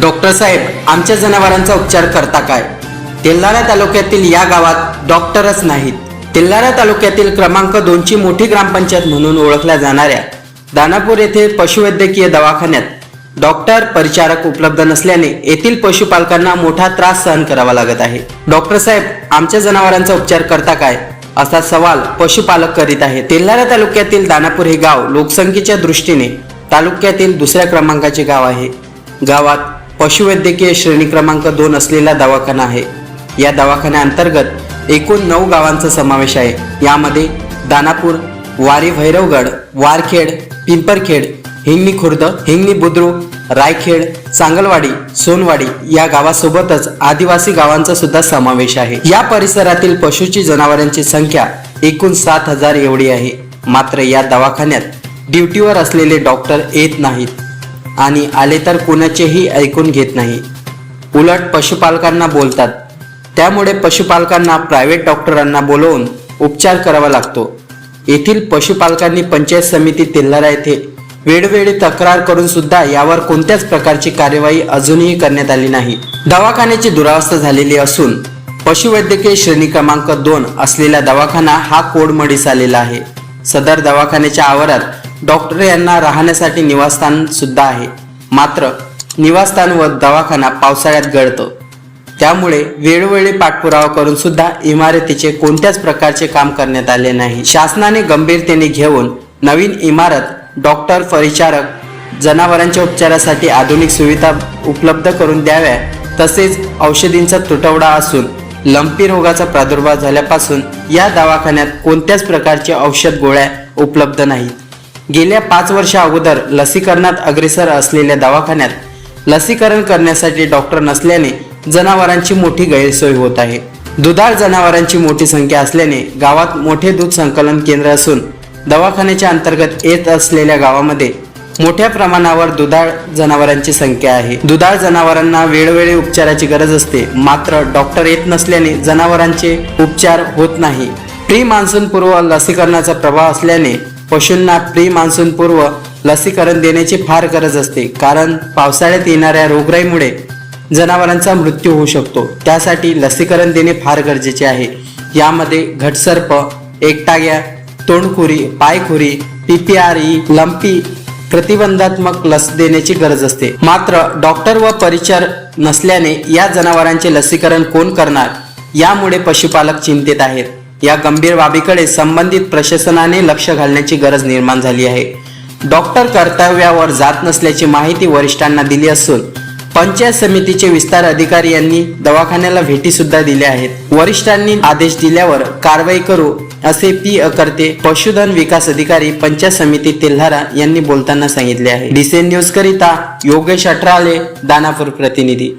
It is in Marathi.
डॉक्टर साहेब आमच्या जनावरांचा उपचार करता काय? तेल्हारा तालुक्यातील या गावात डॉक्टरच नाहीत. तेल्हारा तालुक्यातील क्रमांक दोनची मोठी ग्रामपंचायत म्हणून ओळखल्या जाणाऱ्या दानापूर येथे पशुवैद्यकीय दवाखान्यात डॉक्टर परिचारक उपलब्ध नसल्याने येथील पशुपालकांना मोठा त्रास सहन करावा लागत आहे. डॉक्टर साहेब आमच्या जनावरांचा उपचार करता काय? असा सवाल पशुपालक करीत आहे तेल्हारा तालुक्यातील दानापूर हे गाव लोकसंख्येच्या दृष्टीने तालुक्यातील दुसऱ्या क्रमांकाचे गाव आहे. गावात पशुवैद्यकीय श्रेणी क्रमांक दोन असलेला दवाखाना आहे. या दवाखान्याअंतर्गत एकूण नऊ गावांचा समावेश आहे. यामध्ये दानापूर वारी भैरवगड वारखेड पिंपरखेड हिंगणी खुर्द हिंगणी बुद्रुक रायखेड चांगलवाडी सोनवाडी या गावासोबतच आदिवासी गावांचा सुद्धा समावेश आहे. या परिसरातील पशुची जनावरांची संख्या एकूण सात हजार एवढी आहे. मात्र या दवाखान्यात ड्युटीवर असलेले डॉक्टर येत नाहीत. आणि आले तर कुणाचेही ऐकून घेत नाही. उलट पशुपालकांना बोलतात. त्यामुळे पशुपालकांना प्रायव्हेट डॉक्टरांना बोलवून उपचार करावा लागतो. येथील पशुपालकांनी पंचायत समिती तेल्हारा येथे वेळोवेळी तक्रार करून सुद्धा यावर कोणत्याच प्रकारची कार्यवाही अजूनही करण्यात आली नाही. दवाखान्याची दुरावस्था झालेली असून पशुवैद्यकीय श्रेणी क्रमांक दोन असलेला दवाखाना हा कोडमडीस आलेला आहे. सदर दवाखान्याच्या आवारात डॉक्टर यांना राहण्यासाठी निवासस्थान सुद्धा आहे. मात्र निवासस्थान व दवाखाना पावसाळ्यात गळतो. त्यामुळे वेळोवेळी पाठपुरावा करून सुद्धा इमारतीचे कोणत्याच प्रकारचे काम करण्यात आले नाही. शासनाने गंभीरतेने घेऊन नवीन इमारत डॉक्टर परिचारक जनावरांच्या उपचारासाठी आधुनिक सुविधा उपलब्ध करून द्याव्या तसेच औषधींचा तुटवडा असून लंपी रोगाचा प्रादुर्भाव झाल्यापासून या दवाखान्यात कोणत्याच प्रकारचे औषध गोळ्या उपलब्ध नाहीत. गेल्या पाच वर्षा अगोदर लसीकरणात अग्रेसर असलेल्या दवाखान्यात लसीकरण करण्यासाठी डॉक्टर नसल्याने जनावरांची मोठी गैरसोय होत आहे. दुधाळ जनावरांची मोठी संख्या असल्याने गावात मोठे दूध संकलन केंद्र असून दवाखान्याच्या अंतर्गत येत असलेल्या गावामध्ये मोठ्या प्रमाणावर दुधाळ जनावरांची संख्या आहे. दुधाळ जनावरांना वेळोवेळी उपचाराची गरज असते. मात्र डॉक्टर येत नसल्याने जनावरांचे उपचार होत नाही. प्री मान्सून पूर्व लसीकरणाचा प्रभाव असल्याने पशूंना प्री मान्सूनपूर्व लसीकरण देण्याची फार गरज असते. कारण पावसाळ्यात येणाऱ्या रोगराईमुळे जनावरांचा मृत्यू होऊ शकतो. त्यासाठी लसीकरण देणे फार गरजेचे आहे. यामध्ये घटसर्प एकटाग्या तोंडखुरी पायखुरी पीपीआरई लंपी प्रतिबंधात्मक लस देण्याची गरज असते. मात्र डॉक्टर व परिचार नसल्याने या जनावरांचे लसीकरण कोण करणार? यामुळे पशुपालक चिंतेत आहेत. या गंभीर बाबीकडे संबंधित प्रशासनाने लक्ष घालण्याची गरज निर्माण झाली आहे. डॉक्टर कर्तव्यावर जात नसल्याची माहिती वरिष्ठांना दिली असून पंचायत समितीचे विस्तार अधिकारी यांनी दवाखान्याला भेटी सुद्धा दिल्या आहेत. वरिष्ठांनी आदेश दिल्यावर कारवाई करू असे पी अकर्ते पशुधन विकास अधिकारी पंचायत समिती तेल्हारा यांनी बोलताना सांगितले आहे. डिसेन न्यूज करिता योगेश अठराले दानापूर प्रतिनिधी.